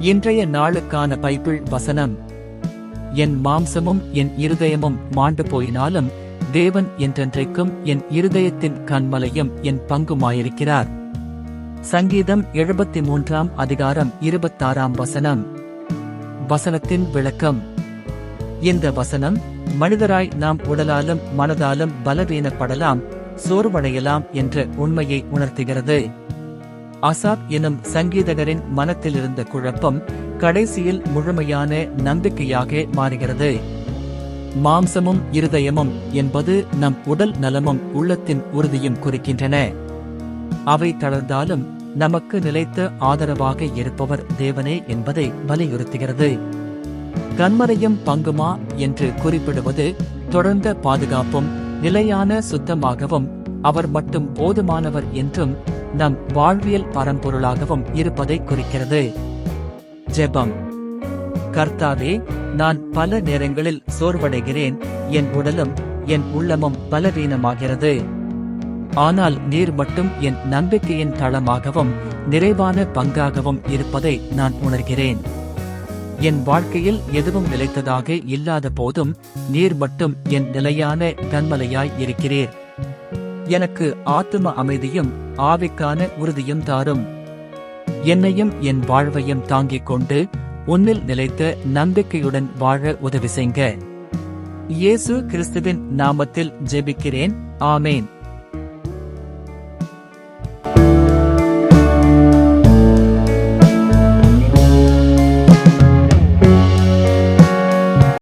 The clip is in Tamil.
இன்றைய நாளுக்கான பைபிள் வசனம். என் மாம்சமும் என் இருதயமும் மாண்டு போயினாலும் தேவன் என்றென்றைக்கும் என் இருதயத்தின் கண்மலையும் என் பங்குமாயிருக்கிறார். சங்கீதம் எழுபத்தி மூன்றாம் அதிகாரம் இருபத்தாறாம் வசனம். வசனத்தின் விளக்கம். இந்த வசனம் மனிதராய் நாம் உடலாலும் மனதாலும் பலவீனப்படலாம் சோர்வடையலாம் என்ற உண்மையை உணர்த்துகிறது. அசாத் எனும் சங்கீதகரின் மனத்தில் இருந்த குழப்பம் கடைசியில் முழுமையான நம்பிக்கையாக மாறுகிறது. மாம்சமும் இருதயமும் என்பது நம் உடல் நலமும் உள்ளத்தின் உறுதியும் குறிக்கின்றன. அவை தளர்ந்தாலும் நமக்கு நிலைத்த ஆதரவாக இருப்பவர் தேவனே என்பதை வலியுறுத்துகிறது. கண்மறையும் பங்குமா என்று குறிப்பிடுவது தொடர்ந்த பாதுகாப்பும் நிலையான சுத்தமாகவும் அவர் மட்டும் போதுமானவர் என்றும் நம் வாழ்வியல் பரம்பொருளாகவும் இருப்பதை குறிக்கிறது. ஜெபம். கர்த்தாவே நான் பல நேரங்களில் சோர்வடைகிறேன். என் உடலும் என் உள்ளமும் பலவீனமாகிறது. ஆனால் நீர் மட்டும் என் நம்பிக்கையின் தளமாகவும் நிறைவான பங்காகவும் இருப்பதை நான் உணர்கிறேன். என் வாழ்க்கையில் எதுவும் நிலைத்ததாக இல்லாத போதும் நீர் மட்டும் என் நிலையான கண்மலையாய் இருக்கிறீர். எனக்கு ஆத்தும அமைதியும் ஆவிக்கான உறுதியும் தாரும். என்னையும் என் வாழ்வையும் தாங்கிக் கொண்டு உன்னில் நிலைத்த நம்பிக்கையுடன் வாழ உதவி செய்க. இயேசு கிறிஸ்துவின் நாமத்தில் ஜெபிக்கிறேன். ஆமேன்.